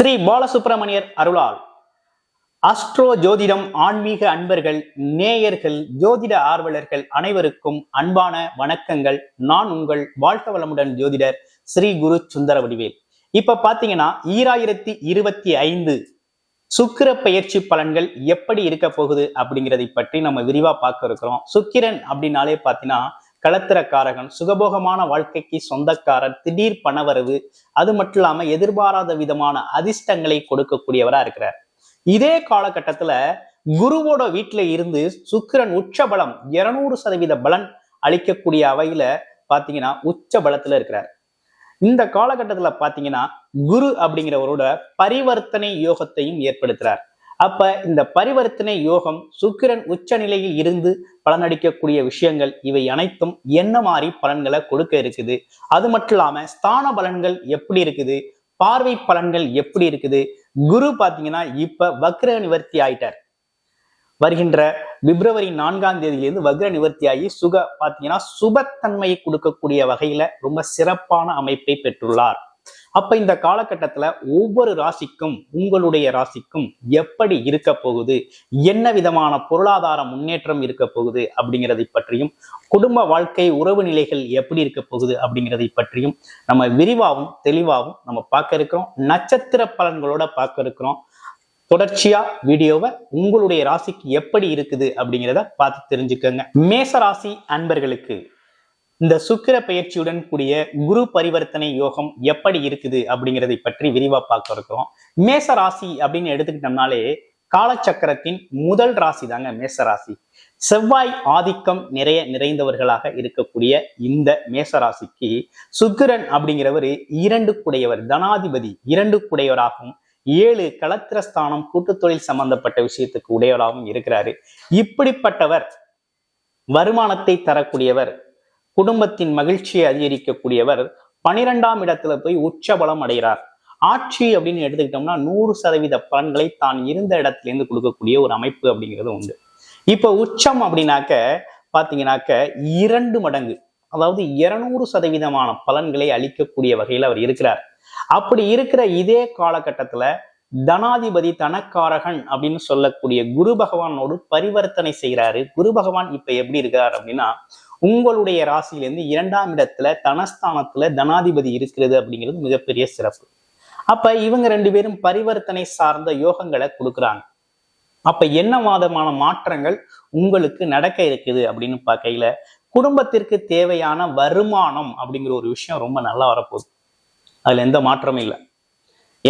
ஸ்ரீ பாலசுப்பிரமணியர் அருளால் அஸ்ட்ரோ ஜோதிடம் ஆன்மீக அன்பர்கள் நேயர்கள் ஜோதிட ஆர்வலர்கள் அனைவருக்கும் அன்பான வணக்கங்கள். நான் உங்கள் வாழ்க வளமுடன் ஜோதிடர் ஸ்ரீ குரு சுந்தர வடிவேல். இப்ப பாத்தீங்கன்னா ஈராயிரத்தி இருபத்தி ஐந்து சுக்கிர பயிற்சி பலன்கள் எப்படி இருக்க போகுது அப்படிங்கிறதை பற்றி நம்ம விரிவா பார்க்க இருக்கிறோம். சுக்கிரன் அப்படின்னாலே பாத்தீங்கன்னா களத்திரக்காரகன் சுகபோகமான வாழ்க்கைக்கு சொந்தக்காரர் திடீர் பணவரவு அது மட்டும் இல்லாம எதிர்பாராத விதமான அதிர்ஷ்டங்களை கொடுக்கக்கூடியவரா இருக்கிறார். இதே காலகட்டத்துல குருவோட வீட்டுல இருந்து சுக்கிரன் உச்ச பலம் இருநூறு சதவீத பலன் அளிக்கக்கூடிய அவையில பாத்தீங்கன்னா உச்ச பலத்துல இருக்கிறார். இந்த காலகட்டத்துல பாத்தீங்கன்னா குரு அப்படிங்கிறவரோட பரிவர்த்தனை யோகத்தையும் ஏற்படுத்துறார். அப்ப இந்த பரிவர்த்தனை யோகம் சுக்கிரன் உச்ச நிலையில் இருந்து பலனடிக்கக்கூடிய விஷயங்கள் இவை அனைத்தும் என்ன மாதிரி பலன்களை கொடுக்க இருக்குது? அது மட்டும் இல்லாம ஸ்தான பலன்கள் எப்படி இருக்குது? பார்வை பலன்கள் எப்படி இருக்குது? குரு பாத்தீங்கன்னா இப்ப வக்ர நிவர்த்தி ஆயிட்டார். வருகின்ற பிப்ரவரி நான்காம் தேதியிலிருந்து வக்ர நிவர்த்தி ஆகி சுக பாத்தீங்கன்னா சுபத்தன்மையை கொடுக்கக்கூடிய வகையில ரொம்ப சிறப்பான அமைப்பை பெற்றுள்ளார். அப்ப இந்த காலகட்டத்துல ஒவ்வொரு ராசிக்கும் உங்களுடைய ராசிக்கும் எப்படி இருக்க போகுது? என்ன விதமான பொருளாதார முன்னேற்றம் இருக்க போகுது? அப்படிங்கிறதை பற்றியும் குடும்ப வாழ்க்கை உறவு நிலைகள் எப்படி இருக்க போகுது? அப்படிங்கிறதை பற்றியும் நம்ம விரிவாகவும் தெளிவாகவும் நம்ம பார்க்க இருக்கிறோம். நட்சத்திர பலன்களோட பார்க்க இருக்கிறோம். தொடர்ச்சியா வீடியோவை உங்களுடைய ராசிக்கு எப்படி இருக்குது அப்படிங்கிறத பார்த்து தெரிஞ்சுக்கோங்க. மேச ராசி அன்பர்களுக்கு இந்த சுக்கிர பயிற்சியுடன் கூடிய குரு பரிவர்த்தனை யோகம் எப்படி இருக்குது அப்படிங்கிறதை பற்றி விரிவா பார்க்க இருக்கிறோம். மேச ராசி அப்படின்னு எடுத்துக்கிட்டோம்னாலே காலச்சக்கரத்தின் முதல் ராசி தாங்க மேச ராசி. செவ்வாய் ஆதிக்கம் நிறைய நிறைந்தவர்களாக இருக்கக்கூடிய இந்த மேச ராசிக்கு சுக்கிரன் அப்படிங்கிறவர் இரண்டு குடையவர் தனாதிபதி இரண்டு குடையவராகவும் ஏழு களத்திரஸ்தானம் கூட்டுத்தொழில் சம்பந்தப்பட்ட விஷயத்துக்கு உடையவராகவும் இருக்கிறாரு. இப்படிப்பட்டவர் வருமானத்தை தரக்கூடியவர் குடும்பத்தின் மகிழ்ச்சியை அதிகரிக்கக்கூடியவர் பனிரெண்டாம் இடத்துல போய் உச்ச பலம் அடைகிறார். ஆட்சி அப்படின்னு எடுத்துக்கிட்டோம்னா நூறு சதவீத பலன்களை தான் இருந்த இடத்திலிருந்து கொடுக்கக்கூடிய ஒரு அமைப்பு அப்படிங்கிறது உண்டு. இப்போ உச்சம் அப்படின்னாக்க பாத்தீங்கன்னாக்க இரண்டு மடங்கு அதாவது இருநூறு சதவீதமான பலன்களை அளிக்கக்கூடிய வகையில் அவர் இருக்கிறார். அப்படி இருக்கிற இதே காலகட்டத்துல தனாதிபதி தனக்காரகன் அப்படின்னு சொல்லக்கூடிய குரு பகவானோடு பரிவர்த்தனை செய்கிறாரு குரு பகவான் இப்ப எப்படி இருக்கார் அப்படின்னா உங்களுடைய ராசியிலேருந்து இரண்டாம் இடத்துல தனஸ்தானத்துல தனாதிபதி இருக்கிறது அப்படிங்கிறது மிகப்பெரிய சிறப்பு. அப்ப இவங்க ரெண்டு பேரும் பரிவர்த்தனை சார்ந்த யோகங்களை கொடுக்குறாங்க. அப்ப என்ன மாதமான மாற்றங்கள் உங்களுக்கு நடக்க இருக்குது அப்படின்னு பார்க்கையில குடும்பத்திற்கு தேவையான வருமானம் அப்படிங்கிற ஒரு விஷயம் ரொம்ப நல்லா வரப்போகுது. அதுல எந்த மாற்றமும் இல்லை.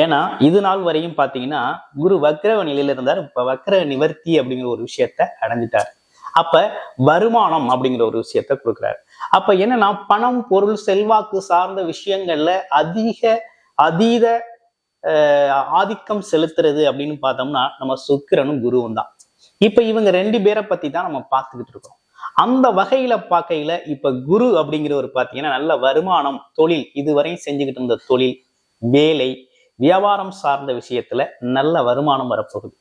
ஏன்னா இது நாள் வரையும் பாத்தீங்கன்னா குரு வக்ரவ நிலையில இருந்தார். இப்ப வக்ர நிவர்த்தி அப்படிங்கிற ஒரு விஷயத்த அடைஞ்சிட்டார். அப்ப வருமானம் அப்படிங்கிற ஒரு விஷயத்த கொடுக்குறாரு. அப்ப என்னன்னா பணம் பொருள் செல்வாக்கு சார்ந்த விஷயங்கள்ல அதிக அதீத ஆதிக்கம் செலுத்துறது அப்படின்னு பார்த்தோம்னா நம்ம சுக்கிரனும் குருவும் தான். இப்ப இவங்க ரெண்டு பேரை பத்தி தான் நம்ம பார்த்துக்கிட்டு இருக்கோம். அந்த வகையில பார்க்கையில இப்ப குரு அப்படிங்கிறவர் பார்த்தீங்கன்னா நல்ல வருமானம் தொழில் இதுவரையும் செஞ்சுக்கிட்டு இருந்த தொழில் வேலை வியாபாரம் சார்ந்த விஷயத்துல நல்ல வருமானம் வரப்போகுது.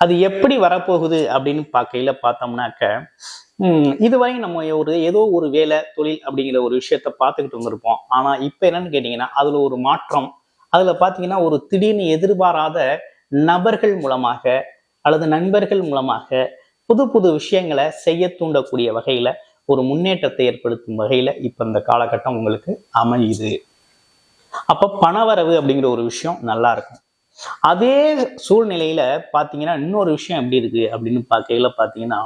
அது எப்படி வரப்போகுது அப்படின்னு பார்க்கையில பார்த்தோம்னாக்க இதுவரையும் நம்ம ஒரு ஏதோ ஒரு வேலை தொழில் அப்படிங்கிற ஒரு விஷயத்த பார்த்துக்கிட்டு வந்திருப்போம். ஆனா இப்ப என்னன்னு கேட்டீங்கன்னா அதுல ஒரு மாற்றம் அதுல பாத்தீங்கன்னா ஒரு திடீர்னு எதிர்பாராத நபர்கள் மூலமாக அல்லது நண்பர்கள் மூலமாக புது புது விஷயங்களை செய்ய தூண்டக்கூடிய வகையில ஒரு முன்னேற்றத்தை ஏற்படுத்தும் வகையில இப்ப இந்த காலகட்டம் உங்களுக்கு அமையுது. அப்ப பணவரவு அப்படிங்கிற ஒரு விஷயம் நல்லா இருக்கும். அதே சூழ்நிலையில பாத்தீங்கன்னா இன்னொரு விஷயம் எப்படி இருக்கு அப்படின்னு பார்க்கையில பாத்தீங்கன்னா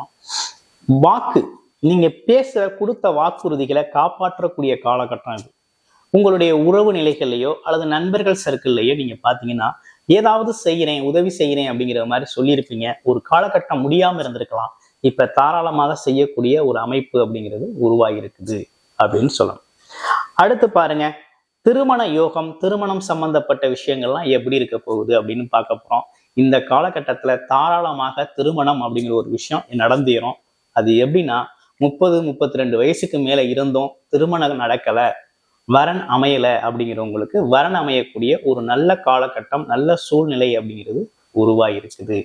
வாக்கு நீங்க பேசுற கொடுத்த வாக்குறுதிகளை காப்பாற்றக்கூடிய காலகட்டம் இது. உங்களுடைய உறவு நிலைகள்லையோ அல்லது நண்பர்கள் சர்க்கிள்லையோ நீங்க பாத்தீங்கன்னா ஏதாவது செய்யறேன் உதவி செய்யறேன் அப்படிங்கிற மாதிரி சொல்லியிருப்பீங்க. ஒரு காலகட்டம் முடியாம இருந்திருக்கலாம். இப்ப தாராளமாக செய்யக்கூடிய ஒரு அமைப்பு அப்படிங்கிறது உருவாகி இருக்குது அப்படின்னு சொல்லணும் அடுத்து பாருங்க திருமண யோகம் திருமணம் சம்பந்தப்பட்ட விஷயங்கள்லாம் எப்படி இருக்க போகுது அப்படின்னு பார்க்க போறோம். இந்த காலகட்டத்துல தாராளமாக திருமணம் அப்படிங்கிற ஒரு விஷயம் நடந்தேறும். அது எப்படின்னா முப்பது முப்பத்தி ரெண்டு வயசுக்கு மேல இருந்தும் திருமணம் நடக்கல வரன் அமையலை அப்படிங்கிறவங்களுக்கு வரன் அமையக்கூடிய ஒரு நல்ல காலகட்டம் நல்ல சூழ்நிலை அப்படிங்கிறது உருவாகிருக்குது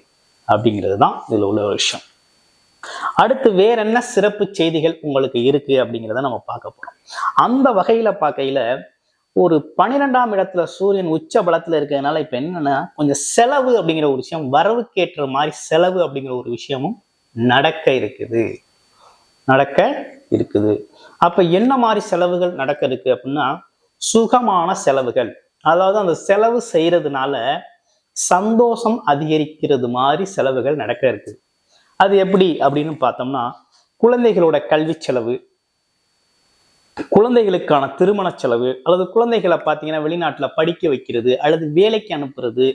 அப்படிங்கிறது தான் இதுல உள்ள விஷயம். அடுத்து வேற என்ன சிறப்பு செய்திகள் உங்களுக்கு இருக்கு அப்படிங்கிறத நம்ம பார்க்க போறோம். அந்த வகையில பார்க்கையில ஒரு பன்னிரெண்டாம் இடத்துல சூரியன் உச்ச பலத்துல இருக்கிறதுனால இப்ப என்னன்னா கொஞ்சம் செலவு அப்படிங்கிற ஒரு விஷயம் வரவுக்கேற்ற மாதிரி செலவு அப்படிங்கிற ஒரு விஷயமும் நடக்க இருக்குது. நடக்க இருக்குது. அப்ப என்ன மாதிரி செலவுகள் நடக்க இருக்கு அப்படின்னா சுகமான செலவுகள். அதாவது அந்த செலவு செய்யறதுனால சந்தோஷம் அதிகரிக்கிறது மாதிரி செலவுகள் நடக்க இருக்குது அது எப்படி அப்படின்னு பார்த்தோம்னா குழந்தைகளோட கல்வி செலவு குழந்தைகளுக்கான திருமண செலவு அல்லது குழந்தைகளை பார்த்தீங்கன்னா வெளிநாட்டில் படிக்க வைக்கிறது அல்லது வேலைக்கு அனுப்புறது.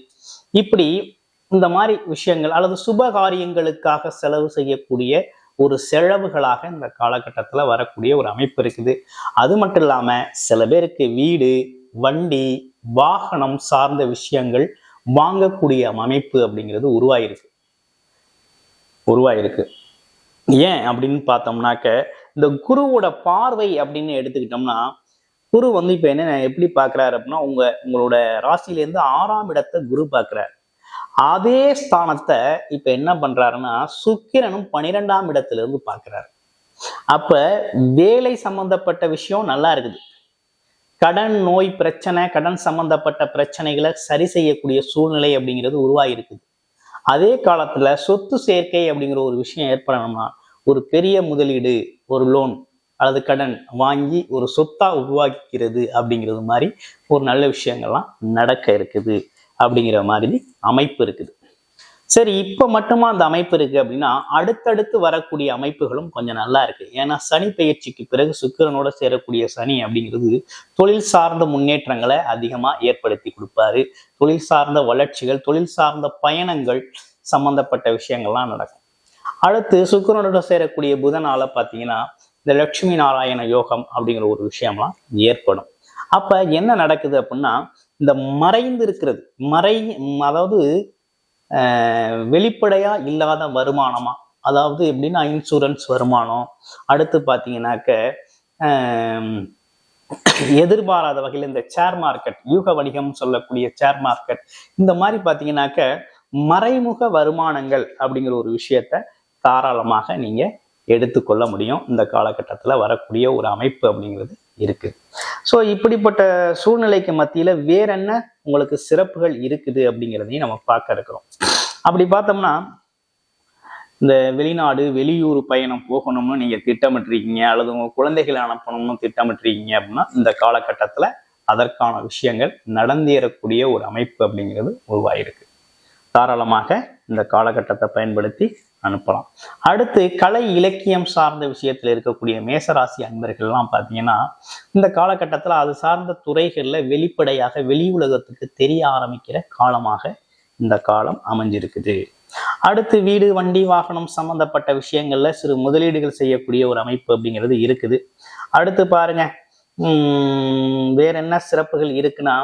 இப்படி இந்த மாதிரி விஷயங்கள் அல்லது சுப காரியங்களுக்காக செலவு செய்யக்கூடிய ஒரு செலவுகளாக இந்த காலகட்டத்தில் வரக்கூடிய ஒரு அமைப்பு இருக்குது. அது மட்டும் இல்லாமல் சில பேருக்கு வீடு வண்டி வாகனம் சார்ந்த விஷயங்கள் வாங்கக்கூடிய அமைப்பு அப்படிங்கிறது உருவாயிருக்கு. உருவாயிருக்கு. ஏன் அப்படின்னு பார்த்தோம்னாக்க இந்த குருவோட பார்வை அப்படின்னு எடுத்துக்கிட்டோம்னா குரு வந்து இப்ப என்ன எப்படி பார்க்கறாரு அப்படின்னா உங்க உங்களோட ராசியிலேருந்து ஆறாம் இடத்தை குரு பாக்குறாரு அதே ஸ்தானத்தை இப்ப என்ன பண்றாருன்னா சுக்கிரனும் பனிரெண்டாம் இடத்துல இருந்து பார்க்கறாரு. அப்ப வேலை சம்பந்தப்பட்ட விஷயம் நல்லா இருக்குது. கடன் நோய் பிரச்சனை கடன் சம்பந்தப்பட்ட பிரச்சனைகளை சரி செய்யக்கூடிய சூழ்நிலை அப்படிங்கிறது உருவாகிருக்குது அதே காலத்துல சொத்து சேர்க்கை அப்படிங்கிற ஒரு விஷயம் ஏற்படணும்னா ஒரு பெரிய முதலீடு ஒரு லோன் அல்லது கடன் வாங்கி ஒரு சொத்தா உருவாக்கிறது அப்படிங்கிறது மாதிரி ஒரு நல்ல விஷயங்கள்லாம் நடக்க இருக்குது அப்படிங்கிற மாதிரி அமைப்பு இருக்குது. சரி இப்ப மட்டுமா அந்த அமைப்பு இருக்கு அப்படின்னா அடுத்தடுத்து வரக்கூடிய அமைப்புகளும் கொஞ்சம் நல்லா இருக்கு. ஏன்னா சனி பயிற்சிக்கு பிறகு சுக்கிரனோட சேரக்கூடிய சனி அப்படிங்கிறது தொழில் சார்ந்த முன்னேற்றங்களை அதிகமா ஏற்படுத்தி கொடுப்பாரு. தொழில் சார்ந்த வளர்ச்சிகள் தொழில் சார்ந்த பயணங்கள் சம்பந்தப்பட்ட விஷயங்கள்லாம் நடக்கும். அடுத்து சுக்கிரனோட சேரக்கூடிய புதனால பார்த்தீங்கன்னா இந்த லட்சுமி நாராயண யோகம் அப்படிங்கிற ஒரு விஷயம்லாம் ஏற்படும். அப்ப என்ன நடக்குது அப்படின்னா இந்த மறைந்து இருக்கிறது மறை அதாவது வெளிப்படையா இல்லாத வருமானமா அதாவது எப்படின்னா இன்சூரன்ஸ் வருமானம் அடுத்து பார்த்தீங்கன்னாக்க எதிர்பாராத வகையில் இந்த ஷேர் மார்க்கெட் யூக வணிகம் சொல்லக்கூடிய ஷேர் மார்க்கெட் இந்த மாதிரி பார்த்தீங்கன்னாக்க மறைமுக வருமானங்கள் அப்படிங்கிற ஒரு விஷயத்த தாராளமாக நீங்க எடுத்துக்கொள்ள முடியும். இந்த காலகட்டத்தில் வரக்கூடிய ஒரு அமைப்பு அப்படிங்கிறது இருக்கு. ஸோ இப்படிப்பட்ட சூழ்நிலைக்கு மத்தியில வேற என்ன உங்களுக்கு சிறப்புகள் இருக்குது அப்படிங்கிறதையும் நம்ம பார்க்க இருக்கிறோம். அப்படி பார்த்தோம்னா இந்த வெளிநாடு வெளியூர் பயணம் போகணும்னு நீங்க திட்டமிட்டிருக்கீங்க அல்லது உங்க குழந்தைகளை அனுப்பணும்னு திட்டமிட்டிருக்கீங்க அப்படின்னா இந்த காலகட்டத்துல அதற்கான விஷயங்கள் நடந்தேறக்கூடிய ஒரு அமைப்பு அப்படிங்கிறது உருவாயிருக்கு. தாராளமாக இந்த காலகட்டத்தை பயன்படுத்தி அனுப்பலாம். அடுத்து கலை இலக்கியம் சார்ந்த விஷயத்தில் இருக்கக்கூடிய மேசராசி அன்பர்கள்லாம் பார்த்தீங்கன்னா இந்த காலகட்டத்தில் அது சார்ந்த துறைகளில் வெளிப்படையாக வெளி உலகத்துக்கு தெரிய ஆரம்பிக்கிற காலமாக இந்த காலம் அமைஞ்சிருக்குது. அடுத்து வீடு வண்டி வாகனம் சம்பந்தப்பட்ட விஷயங்கள்ல சிறு முதலீடுகள் செய்யக்கூடிய ஒரு அமைப்பு அப்படிங்கிறது இருக்குது. அடுத்து பாருங்க வேற என்ன சிறப்புகள் இருக்குன்னா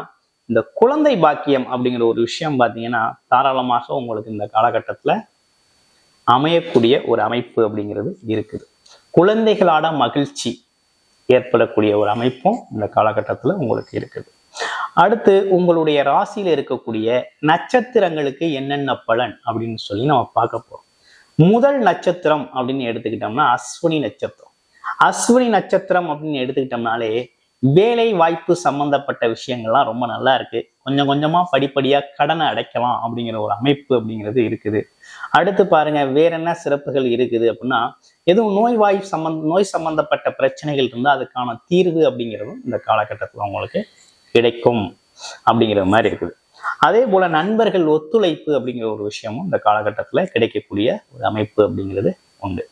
இந்த குழந்தை பாக்கியம் அப்படிங்கிற ஒரு விஷயம் பார்த்தீங்கன்னா தாராளமாக உங்களுக்கு இந்த காலகட்டத்தில் அமையக்கூடிய ஒரு அமைப்பு அப்படிங்கிறது இருக்குது. குழந்தைகளோட மகிழ்ச்சி ஏற்படக்கூடிய ஒரு அமைப்பும் இந்த காலகட்டத்தில் உங்களுக்கு இருக்குது. அடுத்து உங்களுடைய ராசியில இருக்கக்கூடிய நட்சத்திரங்களுக்கு என்னென்ன பலன் அப்படின்னு சொல்லி நம்ம பார்க்க போறோம். முதல் நட்சத்திரம் அப்படின்னு எடுத்துக்கிட்டோம்னா அஸ்வினி நட்சத்திரம். அஸ்வினி நட்சத்திரம் அப்படின்னு எடுத்துக்கிட்டோம்னாலே வேலை வாய்ப்பு சம்பந்தப்பட்ட விஷயங்கள்லாம் ரொம்ப நல்லா இருக்கு. கொஞ்சம் கொஞ்சமா படிப்படியா கடனை அடைக்கலாம் அப்படிங்கிற ஒரு அமைப்பு அப்படிங்கிறது இருக்குது. அடுத்து பாருங்க வேற என்ன சிறப்புகள் இருக்குது அப்படின்னா எதுவும் நோய் வாய் சம்பந்த நோய் சம்பந்தப்பட்ட பிரச்சனைகள் இருந்தால் அதுக்கான தீர்வு அப்படிங்கிறதும் இந்த காலகட்டத்தில் உங்களுக்கு கிடைக்கும் அப்படிங்கிற மாதிரி இருக்குது. அதே போல நண்பர்கள் ஒத்துழைப்பு அப்படிங்கிற ஒரு விஷயமும் இந்த காலகட்டத்தில் கிடைக்கக்கூடிய ஒரு அமைப்பு அப்படிங்கிறது உண்டு.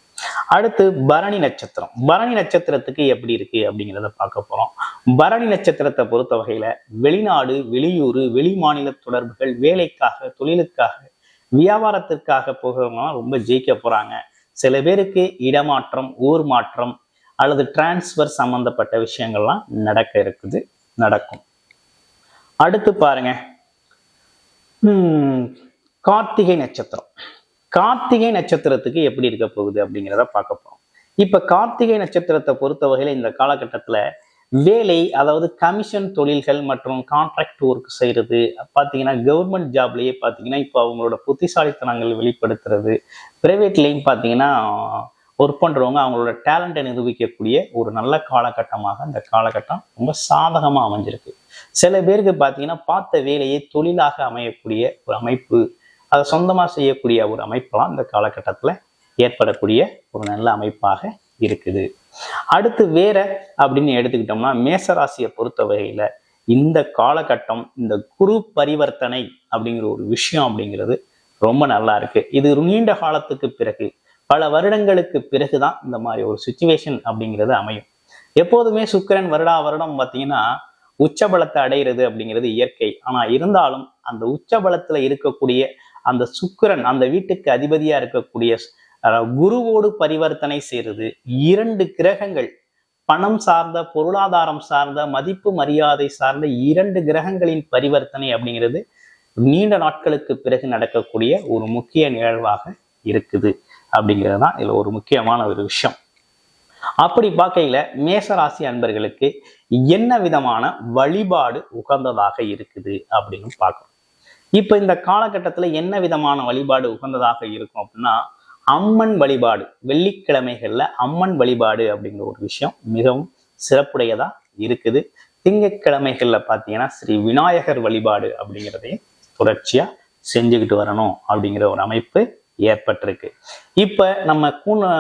அடுத்து பரணி நட்சத்திரம். பரணி நட்சத்திரத்துக்கு எப்படி இருக்கு அப்படிங்கிறத பார்க்க போறோம். பரணி நட்சத்திரத்தை பொறுத்த வகையில வெளிநாடு வெளியூர் வெளி மாநில தொடர்புகள் வேலைக்காக தொழிலுக்காக வியாபாரத்திற்காக போகிறவங்க ரொம்ப ஜெயிக்க போறாங்க. சில பேருக்கு இடமாற்றம் ஊர் மாற்றம் அல்லது டிரான்ஸ்ஃபர் சம்பந்தப்பட்ட விஷயங்கள்லாம் நடக்க இருக்குது நடக்கும். அடுத்து பாருங்க. கார்த்திகை நட்சத்திரம். கார்த்திகை நட்சத்திரத்துக்கு எப்படி இருக்க போகுது அப்படிங்கிறத பார்க்க போறோம். இப்ப கார்த்திகை நட்சத்திரத்தை பொறுத்த வகையில இந்த காலகட்டத்துல வேலை அதாவது கமிஷன் தொழில்கள் மற்றும் கான்ட்ராக்ட் ஒர்க் செய்யறது பார்த்தீங்கன்னா கவர்மெண்ட் ஜாப்லயே பார்த்தீங்கன்னா இப்போ அவங்களோட புத்திசாலித்தனங்கள் வெளிப்படுத்துறது பிரைவேட்லேயும் பார்த்தீங்கன்னா ஒர்க் பண்றவங்க அவங்களோட டேலண்ட்டை நிரூபிக்கக்கூடிய ஒரு நல்ல காலகட்டமாக இந்த காலகட்டம் ரொம்ப சாதகமா அமைஞ்சிருக்கு. சில பேருக்கு பார்த்தீங்கன்னா பார்த்த வேலையை தொழிலாக அமையக்கூடிய ஒரு அமைப்பு அதை சொந்தமா செய்யக்கூடிய ஒரு அமைப்பெல்லாம் இந்த காலகட்டத்துல ஏற்படக்கூடிய ஒரு நல்ல அமைப்பாக இருக்குது. அடுத்து வேற அப்படின்னு எடுத்துக்கிட்டோம்னா மேசராசியை பொறுத்த வகையில் இந்த காலகட்டம் இந்த குரு பரிவர்த்தனை அப்படிங்கிற ஒரு விஷயம் அப்படிங்கிறது ரொம்ப நல்லா இருக்கு. இது நீண்ட காலத்துக்கு பிறகு பல வருடங்களுக்கு பிறகுதான் இந்த மாதிரி ஒரு சுச்சுவேஷன் அப்படிங்கிறது அமையும். எப்போதுமே சுக்கிரன் வருடா வருடம் பார்த்தீங்கன்னா உச்சபலத்தை அடைகிறது அப்படிங்கிறது இயற்கை. ஆனால் இருந்தாலும் அந்த உச்சபலத்துல இருக்கக்கூடிய அந்த சுக்கிரன் அந்த வீட்டுக்கு அதிபதியா இருக்கக்கூடிய குருவோடு பரிவர்த்தனை செய்யறது. இரண்டு கிரகங்கள் பணம் சார்ந்த பொருளாதாரம் சார்ந்த மதிப்பு மரியாதை சார்ந்த இரண்டு கிரகங்களின் பரிவர்த்தனை அப்படிங்கிறது நீண்ட நாட்களுக்கு பிறகு நடக்கக்கூடிய ஒரு முக்கிய நிகழ்வாக இருக்குது அப்படிங்கிறது தான் இதுல ஒரு முக்கியமான ஒரு விஷயம். அப்படி பார்க்கையில மேசராசி அன்பர்களுக்கு என்ன விதமான வழிபாடு உகந்ததாக இருக்குது அப்படின்னு பார்க்கணும். இப்போ இந்த காலகட்டத்தில் என்ன விதமான வழிபாடு உகந்ததாக இருக்கும் அப்படின்னா அம்மன் வழிபாடு வெள்ளிக்கிழமைகளில் அம்மன் வழிபாடு அப்படிங்கிற ஒரு விஷயம் மிகவும் சிறப்புடையதா இருக்குது. திங்கக்கிழமைகளில் பார்த்தீங்கன்னா ஸ்ரீ விநாயகர் வழிபாடு அப்படிங்கிறதையும் தொடர்ச்சியாக செஞ்சுக்கிட்டு வரணும் அப்படிங்கிற ஒரு அமைப்பு ஏற்பட்டிருக்கு. இப்போ நம்ம கூன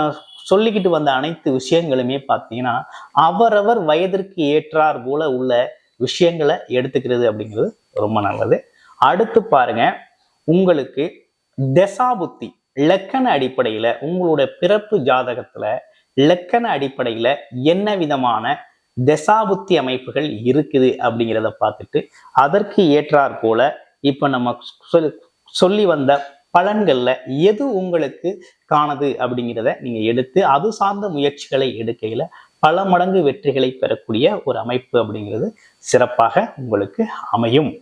சொல்லிக்கிட்டு வந்த அனைத்து விஷயங்களுமே பார்த்தீங்கன்னா அவரவர் வயதிற்கு ஏற்றார் போல உள்ள விஷயங்களை எடுத்துக்கிறது அப்படிங்கிறது ரொம்ப நல்லது. அடுத்து பாருங்க உங்களுக்கு தசாபுத்தி லக்கண அடிப்படையில உங்களுடைய பிறப்பு ஜாதகத்துல லக்கண அடிப்படையில என்ன விதமான தசாபுத்தி அமைப்புகள் இருக்குது அப்படிங்கிறத பார்த்துட்டு அதற்கு ஏற்றாற் போல இப்ப நம்ம சொல் சொல்லி வந்த பலன்கள்ல எது உங்களுக்கு காணது அப்படிங்கிறத நீங்க எடுத்து அது சார்ந்த முயற்சிகளை எடுக்கையில பல மடங்கு வெற்றிகளை பெறக்கூடிய ஒரு அமைப்பு அப்படிங்கிறது சிறப்பாக உங்களுக்கு அமையும்.